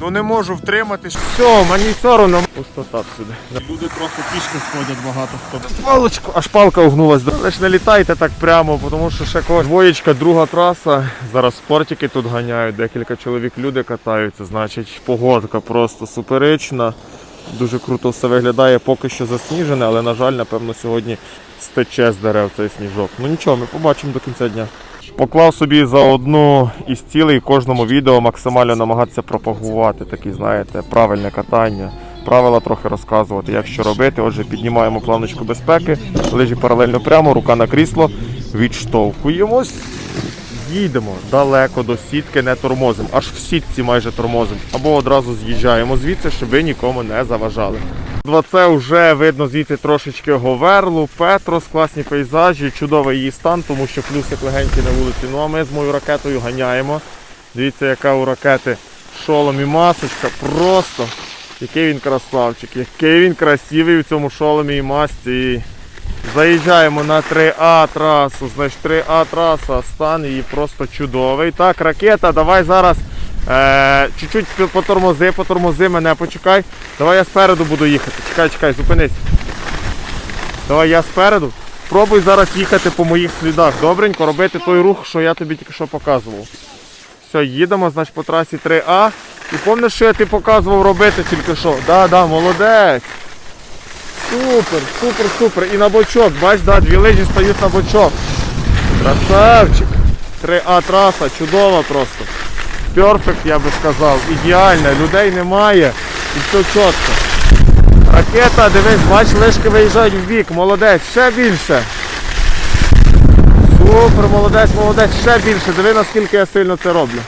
Ну не можу втриматись. Все, мені соромно. Пустота всюди. Люди просто пішки ходять багато хто. Палочку, аж палка огнулась. Але ж не літайте так прямо, тому що ще когось. Двоєчка, друга траса. Зараз спортики тут ганяють, декілька чоловік люди катаються, значить погодка просто суперечна. Дуже круто все виглядає, поки що засніжене, але на жаль, напевно, сьогодні стече з дерев цей сніжок. Ну нічого, ми побачимо до кінця дня. Поклав собі за одну із цілей кожному відео максимально намагатися пропагувати такі, знаєте, правильне катання. Правила трохи розказувати, як що робити. Отже, піднімаємо планочку безпеки, лежі паралельно прямо, рука на крісло, відштовхуємось. Їдемо далеко до сітки, не тормозимо, аж в сітці майже тормозимо. Або одразу з'їжджаємо звідси, щоб ви нікому не заважали. Два це вже видно звідси трошечки Говерлу, Петрос, класні пейзажі, чудовий її стан, тому що плюсик легенький на вулиці. Ну а ми з моєю ракетою ганяємо. Дивіться, яка у ракети шолом і масочка. Просто який він красавчик, який він красивий у цьому шоломі і масці. Заїжджаємо на 3А трасу, значить 3А траса, стан її просто чудовий. Так, ракета, давай зараз е, чуть-чуть потормози, потормози мене, почекай. Давай я спереду буду їхати. Чекай, чекай, зупинись. Давай я спереду. Пробуй зараз їхати по моїх слідах. Добренько, робити той рух, що я тобі тільки що показував. Все, їдемо, значить, по трасі 3А. І пам'ятаєш, що я тобі показував робити тільки що? Да, да, молодець. Супер, супер, супер. І на бочок, бач, да, дві лижі стають на бочок. Красавчик. 3А траса, чудова просто. Перфект, я би сказав. Ідеальна, людей немає. І все чітко. Ракета, дивись, бач, лишки виїжджають в бік. Молодець, ще більше. Супер, молодець, молодець, ще більше. Диви, наскільки я сильно це роблю.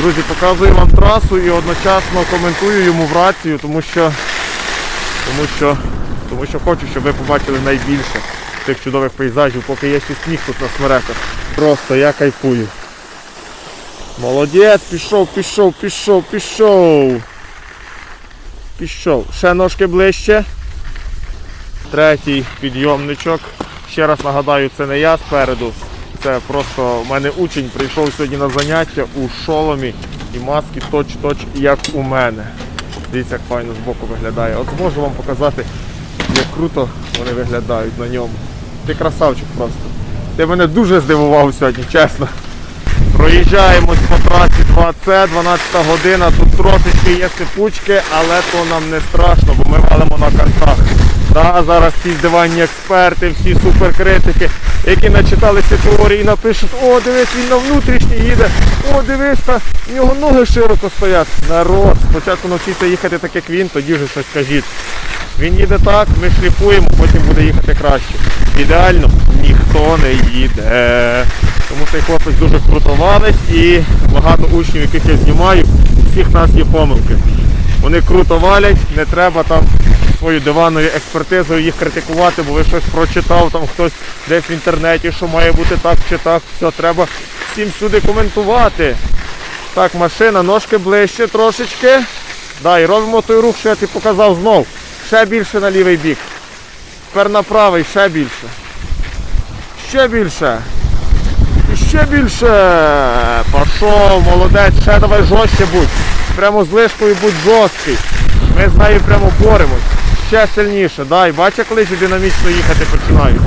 Друзі, показую вам трасу і одночасно коментую йому в рацію, тому що тому що, тому що хочу, щоб ви побачили найбільше цих чудових пейзажів, поки є ще сніг тут на смереках. Просто я кайфую. Молодець, пішов, пішов, пішов, пішов. Пішов. Ще ножки ближче. Третій підйомничок. Ще раз нагадаю, це не я спереду. Це просто в мене учень прийшов сьогодні на заняття у шоломі і маски точ-точ, як у мене. Дивіться, як файно збоку виглядає. От зможу вам показати, як круто вони виглядають на ньому. Ти красавчик просто. Ти мене дуже здивував сьогодні, чесно. Проїжджаємось по трасі 2C, 12 година. Тут трошечки є сипучки, але то нам не страшно, бо ми валимо на кантах. Та, зараз ці здиванні експерти, всі суперкритики, які начиталися теорії, напишуть, о, дивись, він на внутрішній їде, о, дивись, та в нього ноги широко стоять. Народ, спочатку навчіться їхати так, як він, тоді вже щось кажіть. Він їде так, ми шліфуємо, потім буде їхати краще. Ідеально ніхто не їде. Тому цей хлопець дуже круто валить і багато учнів, яких я знімаю, у всіх нас є помилки. Вони круто валять, не треба там свою диванною експертизою їх критикувати, бо ви щось прочитав, там хтось десь в інтернеті, що має бути так чи так. Все, треба всім сюди коментувати. Так, машина, ножки ближче трошечки. Да, і робимо той рух, що я тобі показав знов. Ще більше на лівий бік. Тепер на правий, ще більше. Ще більше. І ще більше. Пішов, молодець, ще давай жорстче будь. Прямо з лишкою будь жорсткий. Ми з нею прямо боремось. Ще сильніше. Дай, бач, як лижі динамічно їхати починають.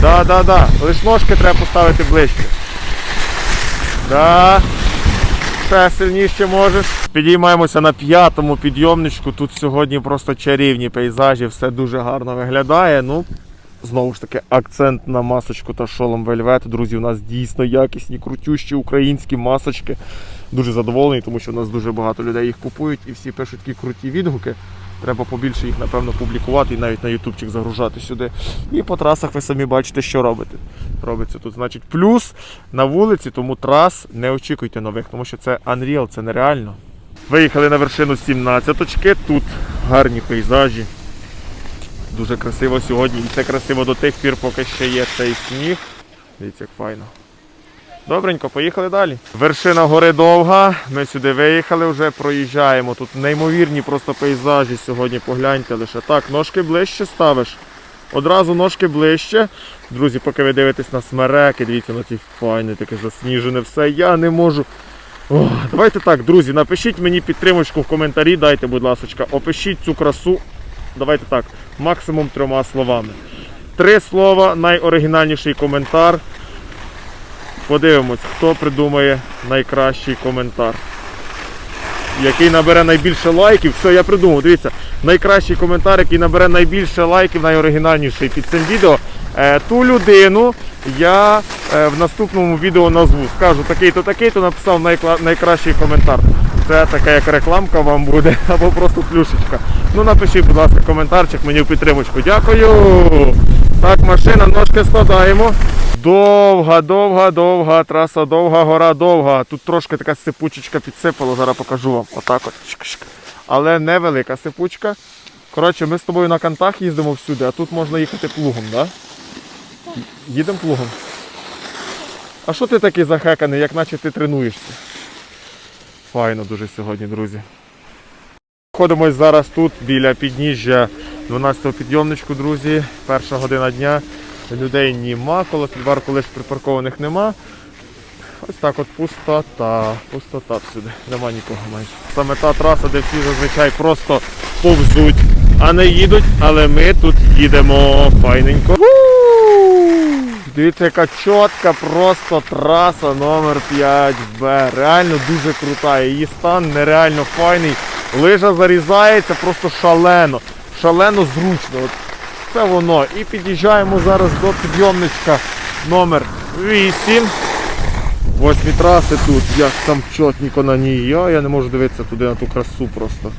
Да, да, да. Лиш ножки треба поставити ближче. Да. Ще сильніше можеш. Підіймаємося на п'ятому підйомничку. Тут сьогодні просто чарівні пейзажі, все дуже гарно виглядає. Ну, знову ж таки, акцент на масочку та шолом вельвет. Друзі, у нас дійсно якісні, крутющі українські масочки. Дуже задоволений, тому що у нас дуже багато людей їх купують і всі пишуть такі круті відгуки. Треба побільше їх, напевно, публікувати і навіть на ютубчик загружати сюди. І по трасах ви самі бачите, що робите. Робиться тут, значить, плюс на вулиці, тому трас не очікуйте нових, тому що це Unreal, це нереально. Виїхали на вершину 17-очки, тут гарні пейзажі. Дуже красиво сьогодні. І це красиво до тих пір, поки ще є цей сніг. Дивіться, як файно. Добренько, поїхали далі. Вершина гори довга. Ми сюди виїхали, вже проїжджаємо. Тут неймовірні просто пейзажі сьогодні. Погляньте лише. Так, ножки ближче ставиш. Одразу ножки ближче. Друзі, поки ви дивитесь на смереки, дивіться на ці файне, таке засніжене все. Я не можу О, давайте так, друзі, напишіть мені підтримочку в коментарі, дайте, будь ласка, опишіть цю красу. Давайте так, максимум трьома словами. Три слова, найоригінальніший коментар. Подивимось, хто придумає найкращий коментар. Який набере найбільше лайків. Все, я придумав. Дивіться, найкращий коментар, який набере найбільше лайків, найоригінальніший під цим відео. Е, ту людину я е, в наступному відео назву. Скажу такий-то, такий-то написав найкращий коментар. Це така як рекламка вам буде, або просто плюшечка. Ну напишіть, будь ласка, коментарчик мені в підтримочку. Дякую. Так, машина, ножки складаємо. Довга, довга, довга, траса довга, гора довга. Тут трошки така сипучечка підсипала, зараз покажу вам. Отак от. Але невелика сипучка. Коротше, ми з тобою на кантах їздимо всюди, а тут можна їхати плугом? Да? Їдемо плугом. А що ти такий захеканий, як наче ти тренуєшся? Файно дуже сьогодні, друзі. Знаходимось зараз тут біля підніжжя 12-го підйомничку, друзі. Перша година дня. Людей нема, коло фільварку лише припаркованих нема. Ось так от пустота, пустота всюди, нема нікого майже. Саме та траса, де всі зазвичай просто повзуть, а не їдуть, але ми тут їдемо файненько. Дивіться, яка чітка просто траса номер 5Б. Реально дуже крута. Її стан нереально файний. Лижа зарізається просто шалено. Шалено зручно. От це воно. І під'їжджаємо зараз до підйомничка номер 8. Восьмі траси тут, як там чотненько на ній. Я, я не можу дивитися туди на ту красу просто.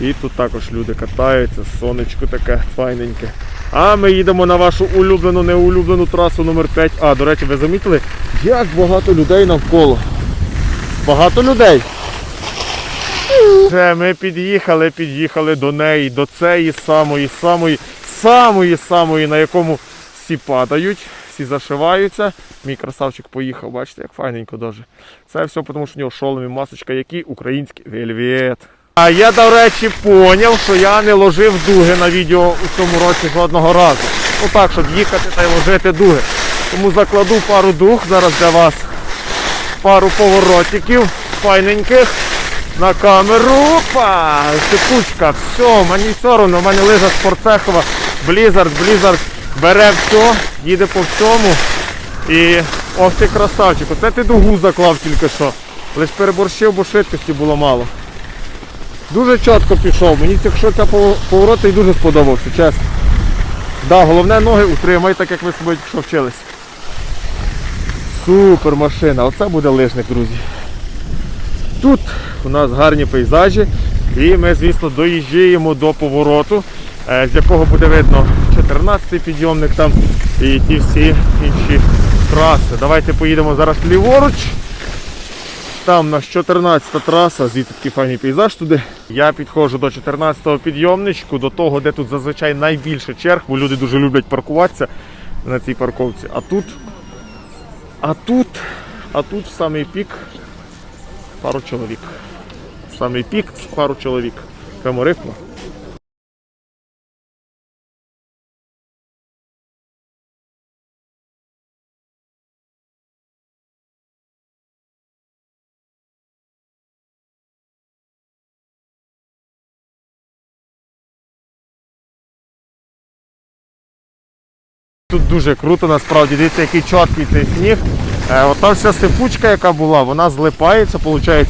І тут також люди катаються, сонечко таке файненьке. А ми їдемо на вашу улюблену, неулюблену трасу номер 5А. До речі, ви замітили, як багато людей навколо. Багато людей. Все, ми під'їхали, під'їхали до неї, до цієї самої, самої, самої, самої, на якому всі падають, всі зашиваються. Мій красавчик поїхав, бачите, як файненько дуже. Це все тому, що в нього шолом і масочка, які українські вельвет. А я, до речі, поняв, що я не ложив дуги на відео у цьому році жодного разу. Ну так, щоб їхати та й ложити дуги. Тому закладу пару дуг зараз для вас. Пару поворотиків файненьких на камеру. Опа! Сипучка, все, мені соромно, в мене лижа спортцехова, Blizzard, Blizzard бере все, їде по всьому. І ох ти красавчик, оце ти дугу заклав тільки що. Лиш переборщив, бо швидкості було мало. Дуже чітко пішов. Мені якщо ця пов- поворот і дуже сподобався, чесно. Да, головне ноги утримай, так як ви тільки вчились. Супер машина, оце буде лижник, друзі. Тут у нас гарні пейзажі і ми, звісно, доїжджаємо до повороту, е, з якого буде видно 14-й підйомник там і ті всі інші траси. Давайте поїдемо зараз ліворуч. Там у нас 14-та траса, звідти такий файний пейзаж туди. Я підходжу до 14-го підйомничку, до того, де тут зазвичай найбільше черг, бо люди дуже люблять паркуватися на цій парковці. А тут, а тут, а тут в самий пік пару чоловік. Самий пік пару чоловік. Прямо рифма. Тут дуже круто, насправді, дивіться, який чіткий цей сніг. Е, ота вся сипучка, яка була, вона злипається, виходить,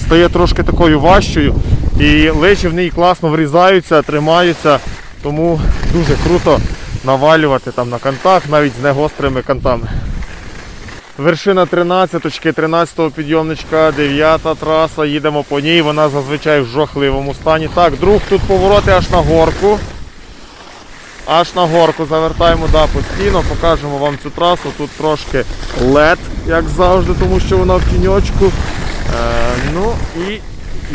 стає трошки такою важчою. І лижі в ній класно врізаються, тримаються. Тому дуже круто навалювати там на кантах, навіть з негострими кантами. Вершина 13-очки, 13-го підйомничка, 9-та траса, їдемо по ній, вона зазвичай в жахливому стані. Так, друг, тут повороти аж на горку. Аж на горку завертаємо да, постійно, покажемо вам цю трасу. Тут трошки лед, як завжди, тому що вона в тіньочку. Е, ну і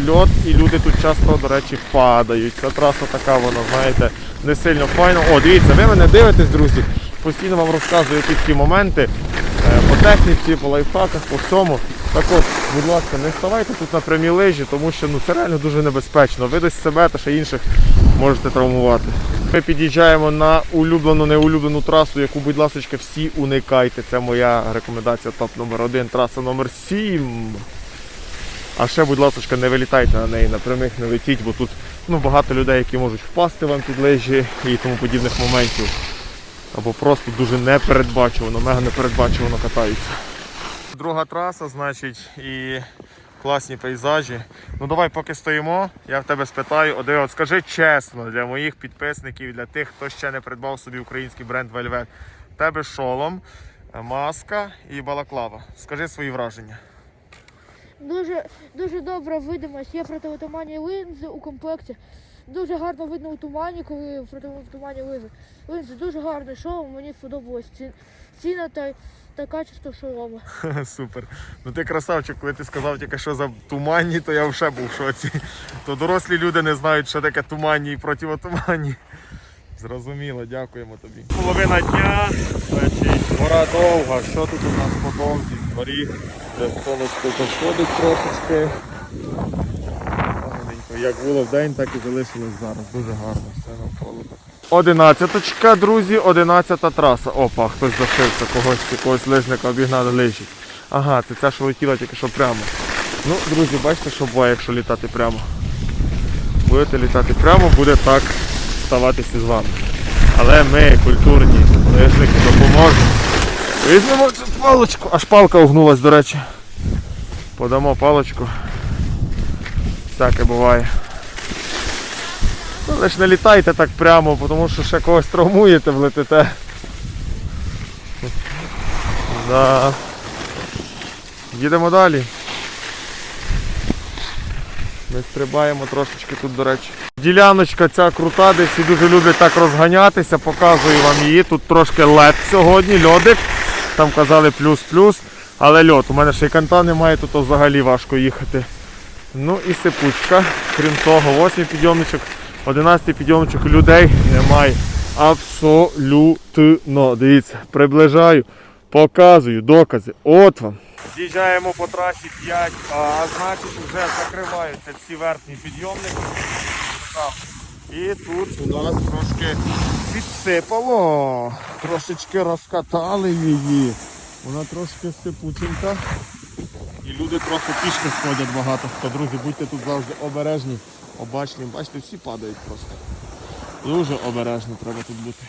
льот, і люди тут часто, до речі, падають. Ця траса така, вона, знаєте, не сильно файна. О, дивіться, ви мене дивитесь, друзі. Постійно вам розказую які такі моменти е, по техніці, по лайфхаках, по всьому. Так от, будь ласка, не ставайте тут на прямій лижі, тому що ну, це реально дуже небезпечно. Ви десь себе та ще інших можете травмувати. Ми під'їжджаємо на улюблену, неулюблену трасу, яку, будь ласка, всі уникайте. Це моя рекомендація топ номер один, траса номер 7. А ще, будь ласка, не вилітайте на неї, на прямих не летіть, бо тут ну, багато людей, які можуть впасти вам під лижі і тому подібних моментів. Або просто дуже непередбачувано, мега непередбачувано катаються. Друга траса, значить, і класні пейзажі. Ну давай, поки стоїмо, я в тебе спитаю, Оди, от скажи чесно для моїх підписників, для тих, хто ще не придбав собі український бренд Вельвет. Тебе шолом, маска і балаклава. Скажи свої враження. Дуже, дуже добра видимость. Є противотуманні линзи у комплекті. Дуже гарно видно у тумані, коли в противотуманні линзи. Линзи дуже гарне шоу, мені сподобалось. Ціна та, та качество шолому. Супер. Ну ти красавчик, коли ти сказав тільки що за туманні, то я вже був в шоці. То дорослі люди не знають, що таке туманні і противотуманні. Зрозуміло, дякуємо тобі. Половина дня, значить, гора довга. Що тут у нас по довзі? Горі, де сонечко заходить трошечки. Як було в день, так і залишилось зараз. Дуже гарно. Все навколо. Одинадцяточка, друзі, одинадцята траса. Опа, хтось зашився, когось, якогось лижника обігнали лижі. Ага, це ця, що летіла тільки що прямо. Ну, друзі, бачите, що буває, якщо літати прямо. Будете літати прямо, буде так ставатися з вами. Але ми, культурні лижники, допоможемо. Візьмемо цю паличку, аж палка огнулась, до речі. Подамо паличку. Всяке буває. Ну, лиш не літайте так прямо, тому що ще когось травмуєте, влетите. Да. Їдемо далі. Ми стрибаємо трошечки тут, до речі. Діляночка ця крута, де всі дуже люблять так розганятися, показую вам її. Тут трошки лед сьогодні, льодик. Там казали плюс-плюс, але льод. У мене ще й канта немає, тут взагалі важко їхати. Ну і сипучка. Крім того, восьмий підйомничок, одинадцятий підйомничок людей немає. Абсолютно. Дивіться, приближаю, показую докази. От вам. З'їжджаємо по трасі 5, а значить вже закриваються ці верхні підйомники. І тут у нас трошки підсипало. Трошечки розкатали її. Вона трошки сипученька. Люди трохи пішки сходять багато хто. Друзі, будьте тут завжди обережні, обачні. Бачите, всі падають просто. Дуже обережно треба тут бути.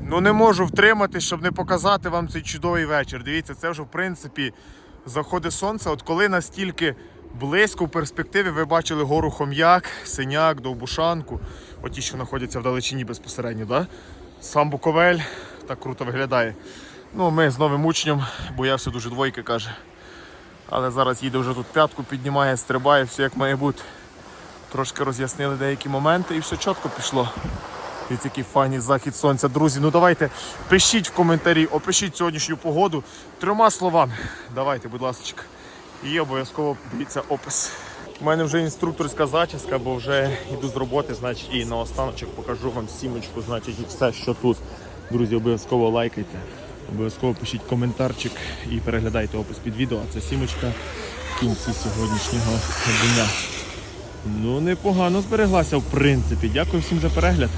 Ну не можу втримати, щоб не показати вам цей чудовий вечір. Дивіться, це вже в принципі заходить сонце. От коли настільки близько в перспективі ви бачили гору Хом'як, Синяк, Довбушанку, оті, що знаходяться в далечині безпосередньо, да? сам Буковель так круто виглядає. Ну, ми з новим учнем, боявся дуже двойки, каже. Але зараз їде вже тут п'ятку, піднімає, стрибає, все як має бути. Трошки роз'яснили деякі моменти і все чітко пішло. Дивіться, який файний захід сонця. Друзі, ну давайте пишіть в коментарі, опишіть сьогоднішню погоду трьома словами. Давайте, будь ласка. І обов'язково дивіться опис. У мене вже інструкторська зачіска, бо вже йду з роботи, значить, і на останочок покажу вам сімочку, значить, і все, що тут. Друзі, обов'язково лайкайте, обов'язково пишіть коментарчик і переглядайте опис під відео. А це сімочка в кінці сьогоднішнього дня. Ну, непогано збереглася, в принципі. Дякую всім за перегляд.